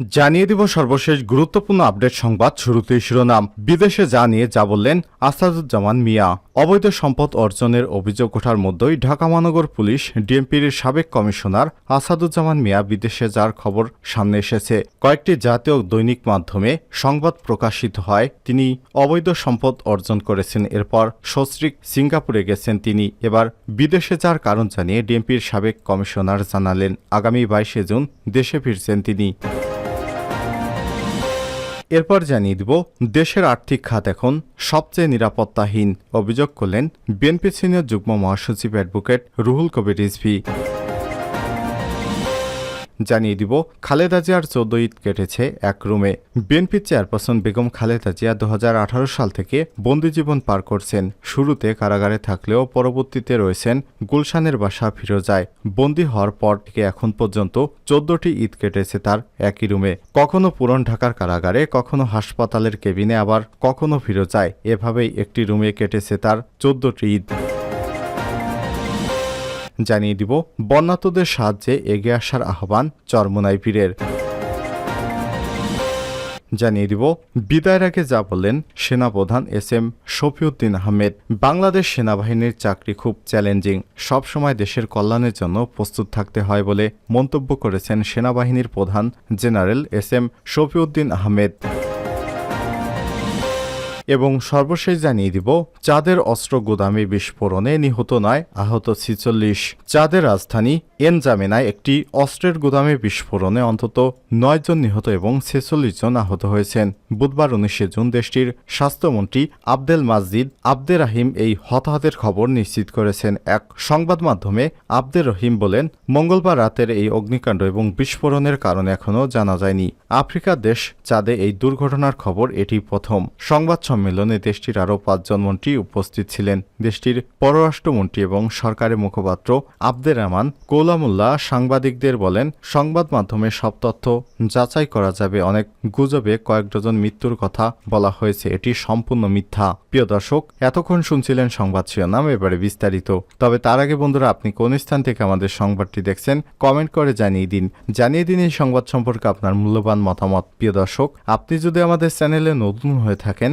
জানিয়ে দিব সর্বশেষ গুরুত্বপূর্ণ আপডেট সংবাদ শুরুতেই শিরোনাম। বিদেশে যা নিয়ে যা বললেন আসাদুজ্জামান মিয়া। অবৈধ সম্পদ অর্জনের অভিযোগ ওঠার মধ্যেই ঢাকা মহানগর পুলিশ, ডিএমপির সাবেক কমিশনার আসাদুজ্জামান মিয়া বিদেশে যার খবর সামনে এসেছে। কয়েকটি জাতীয় দৈনিক মাধ্যমে সংবাদ প্রকাশিত হয়, তিনি অবৈধ সম্পদ অর্জন করেছেন, এরপর সস্ত্রীক সিঙ্গাপুরে গেছেন তিনি। এবার বিদেশে যার কারণ জানিয়ে ডিএমপির সাবেক কমিশনার জানালেন, আগামী বাইশে জুন দেশে ফিরছেন তিনি। এরপর জানিয়ে দিব, দেশের আর্থিক খাত এখন সবচেয়ে নিরাপত্তাহীন, অভিযোগ করলেন বিএনপি সিনিয়র যুগ্ম মহাসচিব অ্যাডভোকেট রুহুল কবির রিজভি। জানিয়ে দিব, খালেদা জিয়ার চোদ্দ ঈদ কেটেছে এক রুমে। বিএনপি চেয়ারপারসন বেগম খালেদা জিয়া দু হাজার আঠারো সাল থেকে বন্দিজীবন পার করছেন। শুরুতে কারাগারে থাকলেও পরবর্তীতে রয়েছেন গুলশানের বাসা ফিরোজায় বন্দী হওয়ার পর থেকে এখন পর্যন্ত চোদ্দটি ঈদ কেটেছে তার একই রুমে। কখনো পুরন ঢাকার কারাগারে, কখনো হাসপাতালের কেবিনে, আবার কখনো ফিরোজায় এভাবেই একটি রুমে কেটেছে তার চোদ্দটি ঈদ। জানিয়ে দিব বন্যাতদের সাহায্যে এগিয়ে আসার আহ্বান চরমোনাই পীরের। জানিয়ে দিব, বিদায়ের আগে যা বললেন সেনাপ্রধান এস এম শফিউদ্দিন আহমেদ। বাংলাদেশ সেনাবাহিনীর চাকরি খুব চ্যালেঞ্জিং, সবসময় দেশের কল্যাণের জন্য প্রস্তুত থাকতে হয় বলে মন্তব্য করেছেন সেনাবাহিনীর প্রধান general S M Shafiuddin Ahmed. এবং সর্বশেষ জানিয়ে দিব, চাঁদের অস্ত্র গুদামে বিস্ফোরণে নিহত নয়, আহত ছিচল্লিশ। চাঁদের রাজধানী এনজামেনায় একটি অস্ত্রের গুদামে বিস্ফোরণে অন্তত নয় জন নিহত এবং ছেচল্লিশ জন আহত হয়েছেন। বুধবার উনিশে জুন দেশটির স্বাস্থ্যমন্ত্রী আবদেল মাসজিদ আবদে রাহিম এই হতাহতের খবর নিশ্চিত করেছেন। এক সংবাদ মাধ্যমে আবদে রহিম বলেন, মঙ্গলবার রাতের এই অগ্নিকাণ্ড এবং বিস্ফোরণের কারণ এখনও জানা যায়নি। আফ্রিকার দেশ চাঁদে এই দুর্ঘটনার খবর এটি প্রথম। সংবাদ সম্মেলনে দেশটির আরও পাঁচজন মন্ত্রী উপস্থিত ছিলেন। দেশটির পররাষ্ট্রমন্ত্রী এবং সরকারের মুখপাত্র আবদের রহমান কৌলামুল্লাহ সাংবাদিকদের বলেন, সংবাদ মাধ্যমে সব তথ্য যাচাই করা যাবে। অনেক গুজবে কয়েক ডজন মৃত্যুর কথা বলা হয়েছে। এটি সম্পূর্ণ মিথ্যা। প্রিয় দর্শক, এতক্ষণ শুনছিলেন সংবাদ শিরোনাম, এবারে বিস্তারিত। তবে তার আগে বন্ধুরা, আপনি কোন স্থান থেকে আমাদের সংবাদটি দেখছেন, কমেন্ট করে জানিয়ে দিন। জানিয়ে দিন এই সংবাদ সম্পর্কে আপনার মূল্যবান মতামত। প্রিয় দর্শক, আপনি যদি আমাদের চ্যানেলে নতুন হয়ে থাকেন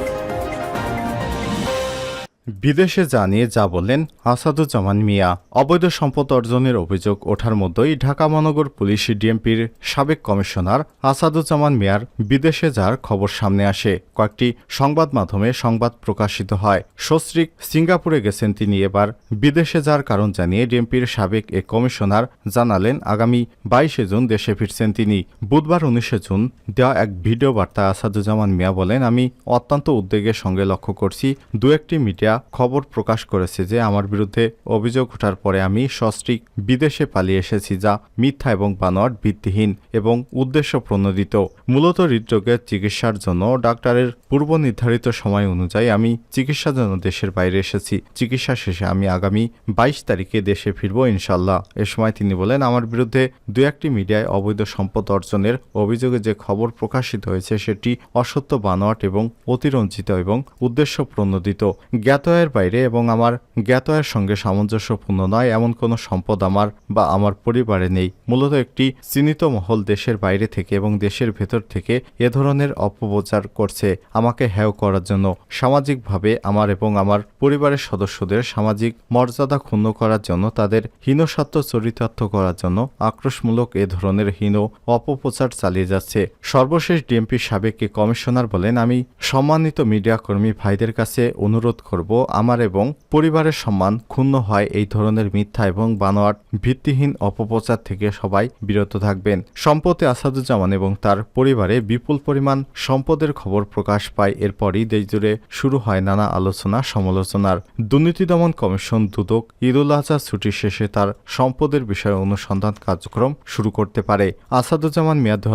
বিদেশে জানিয়ে যা বললেন আসাদুজ্জামান মিয়া। অবৈধ সম্পদ অর্জনের অভিযোগ ওঠার মধ্যেই ঢাকা মহানগর পুলিশ ডিএমপির সাবেক কমিশনার আসাদুজ্জামান মিয়ার বিদেশে যার খবর সামনে আসে। কয়েকটি সংবাদ মাধ্যমে সংবাদ প্রকাশিত হয়। সস্ত্রীক সিঙ্গাপুরে গেছেন তিনি এবার। বিদেশে যার কারণ জানিয়ে ডিএমপির সাবেক এ কমিশনার জানালেন, আগামী বাইশে জুন দেশে ফিরছেন তিনি। বুধবার উনিশে জুন দেওয়া এক ভিডিও বার্তায় আসাদুজ্জামান মিয়া বলেন, আমি অত্যন্ত উদ্বেগের সঙ্গে লক্ষ্য করছি। দু একটি মিডিয়া খবর প্রকাশ করেছে যে আমার বিরুদ্ধে অভিযোগ ওঠার পরে আমি সস্ত্রীক বিদেশে পালিয়ে এসেছি যা মিথ্যা এবং বানোয়াট ভিত্তিহীন এবং উদ্দেশ্য প্রণোদিত মূলত হৃদরোগের চিকিৎসার জন্য ডাক্তারের পূর্ব নির্ধারিত সময় অনুযায়ী আমি চিকিৎসার জন্য দেশের বাইরে এসেছি। চিকিৎসা শেষে আমি আগামী বাইশ তারিখে দেশে ফিরব ইনশাল্লাহ এ সময় তিনি বলেন, আমার বিরুদ্ধে দু একটি মিডিয়ায় অবৈধ সম্পদ অর্জনের অভিযোগে যে খবর প্রকাশিত হয়েছে সেটি অসত্য, বানোয়াট এবং অতিরঞ্জিত এবং উদ্দেশ্য প্রণোদিত জ্ঞাত আয়ের বাইরে এবং আমার জ্ঞাত আয়ের সঙ্গে সামঞ্জস্যপূর্ণ নয়, এমন কোনো সম্পদ আমার বা আমার পরিবারে নেই। মূলত একটি চিহ্নিত মহল দেশের বাইরে থেকে এবং দেশের ভেতর থেকে এ ধরনের অপপ্রচার করছে আমাকে হেয় করার জন্য। সামাজিকভাবে আমার এবং আমার পরিবারের সদস্যদের সামাজিক মর্যাদা ক্ষুণ্ণ করার জন্য, তাদের হীনস্বার্থ চরিতার্থ করার জন্য আক্রোশমূলক এ ধরনের হীন অপপ্রচার চালিয়ে যাচ্ছে। সর্বশেষ ডিএমপি সাবেক কমিশনার বলেন, আমি সম্মানিত মিডিয়া কর্মী ভাইদের কাছে অনুরোধ করব আমার এবং পরিবারের সম্মান ক্ষুণ্ণ হয় এই ধরনের মিথ্যা এবং বানোয়াট ভিত্তিহীন অপপ্রচার থেকে সবাই বিরত থাকবেন। সম্পদে আসাদুজ্জামান এবং তার পরিবারে বিপুল পরিমাণ সম্পদের খবর প্রকাশ পায়। এরপরই দেশজুড়ে শুরু হয় নানা আলোচনা সমালোচনার। দুর্নীতি দমন কমিশন দুদক ঈদুল আজহা ছুটি শেষে তার সম্পদের বিষয়ে অনুসন্ধান কার্যক্রম শুরু করতে পারে। আসাদুজ্জামান মিয়া দু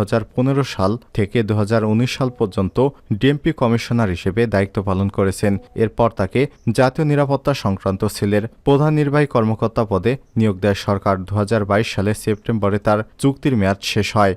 সাল থেকে দু হাজার উনিশ সাল পর্যন্ত ডিএমপি কমিশনার হিসেবে দায়িত্ব পালন করেছেন। এরপর তাকে জাতীয় নিরাপত্তা সংক্রান্ত সেলের প্রধান নির্বাহী কর্মকর্তা পদে নিয়োগ দেয় সরকার। দু সালে সেপ্টেম্বরে তার চুক্তির মেয়াদ শেষ হয়।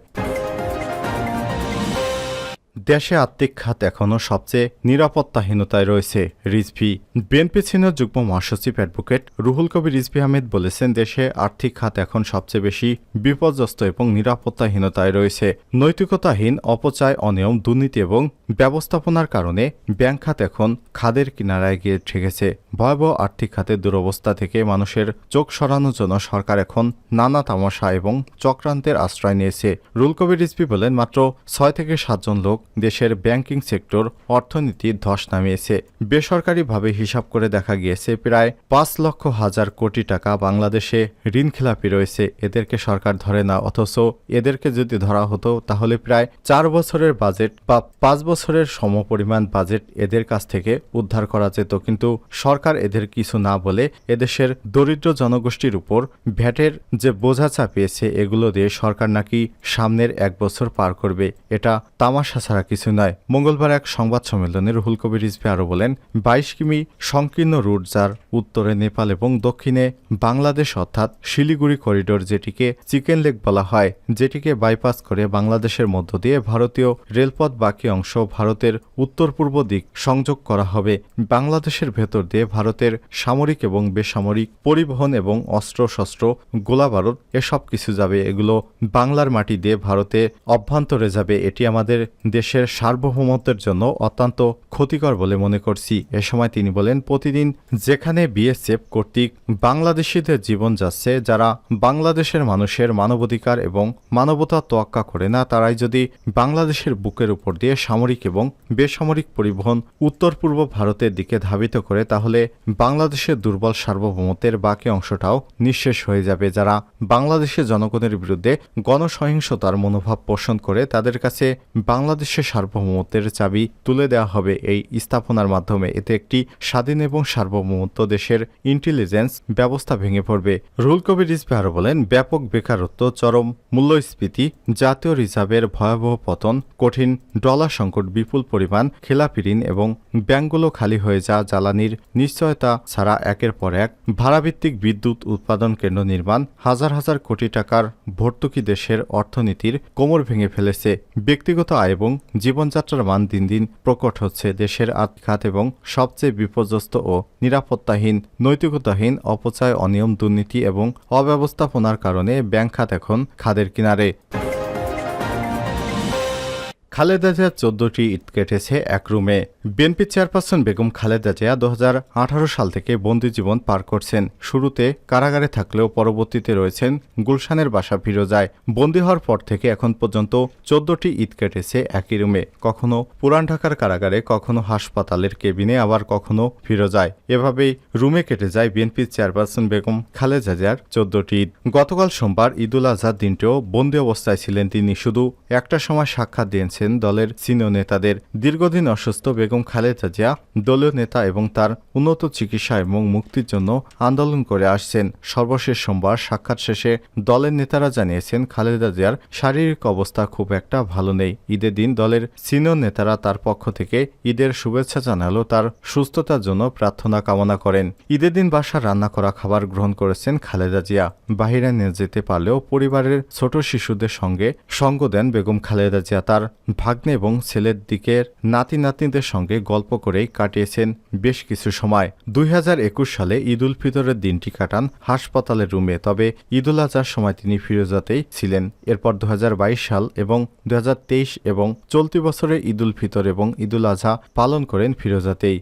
দেশে আর্থিক খাত এখনও সবচেয়ে নিরাপত্তাহীনতায় রয়েছে। রিজভি, বিএনপি সিনিয়র যুগ্ম মহাসচিব অ্যাডভোকেট রুহুল কবির রিজভি আহমেদ বলেছেন, দেশে আর্থিক খাত এখন সবচেয়ে বেশি বিপর্যস্ত এবং নিরাপত্তাহীনতায় রয়েছে। নৈতিকতাহীন, অপচয়, অনিয়ম, দুর্নীতি এবং ব্যবস্থাপনার কারণে ব্যাংক খাত এখন খাদের কিনারায় গিয়ে ঠেকেছে। ভয়াবহ আর্থিক খাতের দুরবস্থা থেকে মানুষের চোখ সরানোর জন্য সরকার এখন নানা তামাশা এবং চক্রান্তের আশ্রয় নিয়েছে। রুল কবির রিজভি বলেন, মাত্র ছয় থেকে সাতজন লোক দেশের ব্যাংকিং সেক্টর অর্থনীতির ধস নামিয়েছে। বেসরকারিভাবে হিসাব করে দেখা গিয়েছে, প্রায় পাঁচ লক্ষ হাজার কোটি টাকা বাংলাদেশে ঋণ খেলাপি রয়েছে। এদেরকে সরকার ধরে না, অথচ এদেরকে যদি ধরা হতো, তাহলে প্রায় চার বছরের বাজেট বা পাঁচ বছরের সমপরিমাণ বাজেট এদের কাছ থেকে উদ্ধার করা যেত। কিন্তু সরকার এদের কিছু না বলে এদেশের দরিদ্র জনগোষ্ঠীর উপর ভ্যাটের যে বোঝা চাপিয়েছে, এগুলো দিয়ে সরকার নাকি সামনের এক বছর পার করবে। এটা তামাশা ছাড়া কিছু নয়। মঙ্গলবার এক সংবাদ সম্মেলনে রুহুল কবির রিজভি আরও বলেন, বাইশ কিমি সংকীর্ণ রুট যার উত্তরে নেপাল এবং দক্ষিণে বাংলাদেশ অর্থাৎ শিলিগুড়ি করিডোর যেটিকে চিকেন লেক বলা হয়, যেটিকে বাইপাস করে বাংলাদেশের মধ্য দিয়ে ভারতীয় রেলপথ বাকি অংশ ভারতের উত্তর পূর্ব দিক সংযোগ করা হবে। বাংলাদেশের ভেতর দিয়ে ভারতের সামরিক এবং বেসামরিক পরিবহন এবং অস্ত্রশস্ত্র, গোলাবারুদ, এসব কিছু যাবে। এগুলো বাংলার মাটি দিয়ে ভারতে অভ্যন্তরে যাবে। এটি আমাদের দেশের সার্বভৌমত্বের জন্য অত্যন্ত ক্ষতিকর বলে মনে করছি। এ সময় তিনি বলেন, প্রতিদিন যেখানে বিএসএফ কর্তৃক বাংলাদেশিদের জীবন যাচ্ছে, যারা বাংলাদেশের মানুষের মানবাধিকার এবং মানবতা তোয়াক্কা করে না, তারাই যদি বাংলাদেশের বুকের উপর দিয়ে সামরিক এবং বেসামরিক পরিবহন উত্তর পূর্ব ভারতের দিকে ধাবিত করে, তাহলে বাংলাদেশের দুর্বল সার্বভৌমত্বের বাকি অংশটাও নিঃশেষ হয়ে যাবে। যারা বাংলাদেশের জনগণের বিরুদ্ধে গণসহিংসতার মনোভাব পোষণ করে, তাদের কাছে বাংলাদেশের সার্বভৌমত্বের চাবি তুলে দেওয়া হবে এই স্থাপনার মাধ্যমে। এতে একটি স্বাধীন এবং সার্বভৌমত্ব দেশের ইন্টেলিজেন্স ব্যবস্থা ভেঙে পড়বে। রুল কবির রিজভি আরও বলেন, ব্যাপক বেকারত্ব, চরম মূল্যস্ফীতি, জাতীয় রিজার্ভের ভয়াবহ পতন, কঠিন ডলার সংকট, বিপুল পরিমাণ খেলাপি ঋণ এবং ব্যাংকগুলো খালি হয়ে যা জ্বালানির নিশ্চয়তা ছাড়া একের পর এক ভাড়াভিত্তিক বিদ্যুৎ উৎপাদন কেন্দ্র নির্মাণ হাজার হাজার কোটি টাকার ভর্তুকি দেশের অর্থনীতির কোমর ভেঙে ফেলেছে। ব্যক্তিগত আয় এবং জীবনযাত্রার মান দিন দিন প্রকট হচ্ছে দেশের আর্থিক এবং সবচেয়ে বিপর্যস্ত ও নিরাপত্তাহীন, নৈতিকতাহীন, অপচয়, অনিয়ম, দুর্নীতি এবং অব্যবস্থাপনার কারণে ব্যাংক খাত এখন খাদের কিনারে। খালেদা জিয়া চোদ্দটি ইট কেটেছে এক রুমে। বিএনপি চেয়ারপারসন বেগম খালেদা জিয়া দু হাজার আঠারো সাল থেকে বন্দি জীবন পার করছেন। শুরুতে কারাগারে থাকলেও পরবর্তীতে রয়েছেন গুলশানের বাসা ফিরোজায়। বন্দী হওয়ার পর থেকে এখন পর্যন্ত চোদ্দটি ঈদ কেটেছে একই রুমে। কখনো পুরান ঢাকার কারাগারে, কখনো হাসপাতালের কেবিনে, আবার কখনো ফিরোজায়। এভাবেই রুমে কেটে যায় বিএনপি চেয়ারপারসন বেগম খালেদা জিয়ার চোদ্দটি ঈদ। গতকাল সোমবার ঈদুল আজহার দিনটিও বন্দি অবস্থায় ছিলেন তিনি। শুধু একটা সময় সাক্ষাৎ দিয়েছেন দলের সিনিয়র নেতাদের। দীর্ঘদিন অসুস্থ বেগম খালেদা জিয়া দলীয় নেতা এবং তার উন্নত চিকিৎসা এবং মুক্তির জন্য আন্দোলন করে আসছেন। সর্বশেষ সোমবার সাক্ষাৎ শেষে দলের নেতারা জানিয়েছেন, খালেদা জিয়ার শারীরিক অবস্থা খুব একটা ভালো নেই। ঈদের দিন দলের সিনিয়র নেতারা তার পক্ষ থেকে ঈদের শুভেচ্ছা জানালো তার সুস্থতার জন্য প্রার্থনা কামনা করেন। ঈদের দিন বাসার রান্না করা খাবার গ্রহণ করেছেন খালেদা জিয়া। বাহিরে নিয়ে যেতে পারলেও পরিবারের ছোট শিশুদের সঙ্গে সঙ্গ দেন বেগম খালেদা জিয়া। তার ভাগ্নে এবং ছেলের দিকের নাতি নাতনিদের সঙ্গে গল্প করেই কাটিয়েছেন বেশ কিছু সময়। দুই হাজার একুশ সালে ঈদ উল ফিতরের দিনটি কাটান হাসপাতালের রুমে, তবে ঈদুল আজহার সময় তিনি ফিরোজাতেই ছিলেন। এরপর দু হাজার বাইশ সাল এবং দুহাজার তেইশ এবং চলতি বছরে ঈদ উল ফিতর এবং ঈদুল আজহা পালন করেন ফিরোজাতেই।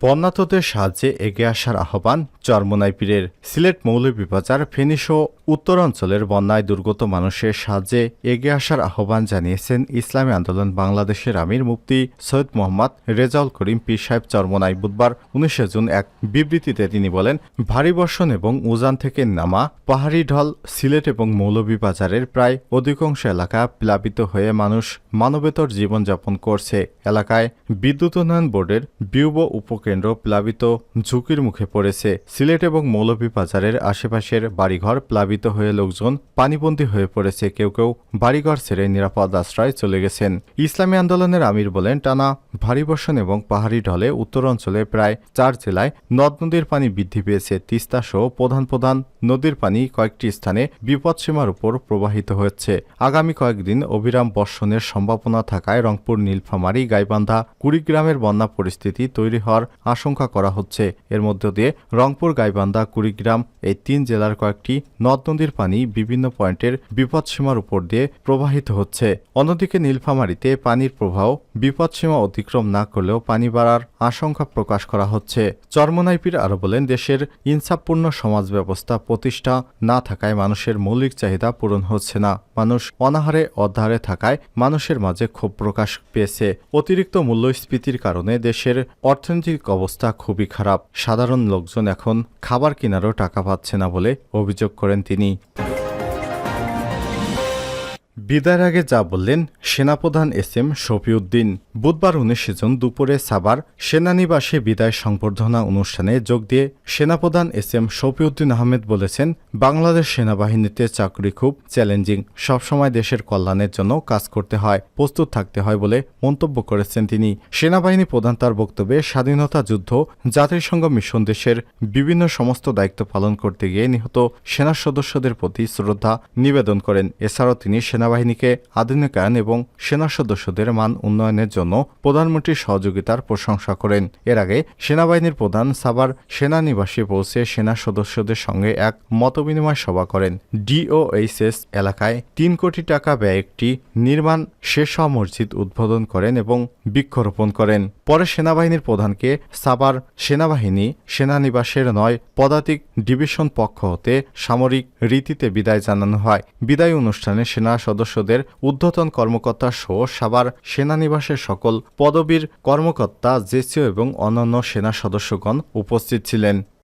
বন্যাতদের সাহায্যে এগিয়ে আসার আহ্বান চরমোনাই পীরের সিলেট মৌলভীবাজার ফেনীস ও উত্তরাঞ্চলের বন্যায় দুর্গত মানুষের সাহায্যে এগিয়ে আসার আহ্বান জানিয়েছেন ইসলামী আন্দোলন বাংলাদেশের আমির মুফতি সৈয়দ মোহাম্মদ রেজাউল করিম পীর সাহেব চরমোনাই বুধবার উনিশে জুন এক বিবৃতিতে তিনি বলেন, ভারী বর্ষণ এবং উজান থেকে নামা পাহাড়ি ঢল সিলেট এবং মৌলভীবাজারের প্রায় অধিকাংশ এলাকা প্লাবিত হয়ে মানুষ মানবেতর জীবনযাপন করছে। এলাকায় বিদ্যুৎ উন্নয়ন বোর্ডের বিউব উপকেন্দ্র প্লাবিত ঝুঁকির মুখে পড়েছে। সিলেট এবং মৌলভীবাজারের আশেপাশের বাড়িঘর প্লাবিত হয়ে লোকজন পানিবন্দী হয়ে পড়েছে। কেউ কেউ বাড়িঘর ছেড়ে নিরাপদ আশ্রয় চলে গেছেন। ইসলামী আন্দোলনের আমির বলেন, টানা ভারী বর্ষণ এবং পাহাড়ি ঢলে উত্তর অঞ্চলে প্রায় চার জেলায় নদ নদীর পানি বৃদ্ধি পেয়েছে। তিস্তা সহ প্রধান প্রধান নদীর পানি কয়েকটি স্থানে বিপদসীমার উপর প্রবাহিত হয়েছে। আগামী কয়েকদিন অবিরাম বর্ষণের সম্ভাবনা থাকায় রংপুর, নীলফামারী, গাইবান্ধা, কুড়িগ্রামের বন্যা পরিস্থিতি তৈরি হওয়ার আশঙ্কা করা হচ্ছে। এর মধ্য দিয়ে রংপুর গাইবান্ধা, কুড়িগ্রাম এই তিন জেলার কয়েকটি নদ নদীর পানি বিভিন্ন পয়েন্টের বিপদসীমার উপর দিয়ে প্রবাহিত হচ্ছে। অন্যদিকে নীলফামারীতে পানির প্রবাহ বিপদসীমা অতিক্রম না করলেও পানি বাড়ার আশঙ্কা প্রকাশ করা হচ্ছে। চর্মনাইপির আরও বলেন, দেশের ইনসাফপূর্ণ সমাজ ব্যবস্থা প্রতিষ্ঠা না থাকায় মানুষের মৌলিক চাহিদা পূরণ হচ্ছে না। মানুষ অনাহারে অধারে থাকায় মানুষের মাঝে ক্ষোভ প্রকাশ পেয়েছে। অতিরিক্ত মূল্যস্ফীতির কারণে দেশের অর্থনৈতিক অবস্থা খুবই খারাপ। সাধারণ লোকজন এখন খাবার কেনারও টাকা পাচ্ছে না বলে অভিযোগ করেন তিনি। বিদায়ের আগে যা বললেন সেনাপ্রধান এস এম শফিউদ্দিন। বুধবার উনিশে জুন দুপুরে সাবার সেনানিবাসে বিদায় সংবর্ধনা অনুষ্ঠানে যোগ দিয়ে সেনাপ্রধান এস এম শফিউদ্দিন আহমেদ বলেছেন, বাংলাদেশ সেনাবাহিনীতে চাকরি খুব চ্যালেঞ্জিং, সবসময় দেশের কল্যাণের জন্য কাজ করতে হয়, প্রস্তুত থাকতে হয় বলে মন্তব্য করেছেন তিনি। সেনাবাহিনী প্রধান তার বক্তব্যে স্বাধীনতা যুদ্ধ, জাতিসংঘ মিশন দেশের বিভিন্ন সমস্ত দায়িত্ব পালন করতে গিয়ে নিহত সেনা সদস্যদের প্রতি শ্রদ্ধা নিবেদন করেন। এছাড়াও তিনি সেনাবাহিনীকে আধুনিকায়ন এবং সেনা সদস্যদের মান উন্নয়নের জন্য প্রধানমন্ত্রীর সহযোগিতার প্রশংসা করেন। এর আগে সেনাবাহিনীর প্রধান সাবার সেনানিবাসে পৌঁছে সেনা সদস্যদের সঙ্গে এক মতবিনিময় সভা করেন। ডিওএইচএস এলাকায় তিন কোটি টাকা ব্যয় একটি নির্মাণ শেষ মসজিদ উদ্বোধন করেন এবং বৃক্ষরোপণ করেন। পরে সেনাবাহিনীর প্রধানকে সাবার সেনাবাহিনী সেনানিবাসের নয় পদাতিক ডিভিশন পক্ষ হতে সামরিক রীতিতে বিদায় জানানো হয়। বিদায় অনুষ্ঠানে সেনা সদস্যদের ঊর্ধ্বতন কর্মকর্তা সহ সাবার সেনানিবাসের সকল পদবীর কর্মকর্তা জেসিও এবং অন্যান্য সেনা সদস্যগণ উপস্থিত ছিলেন।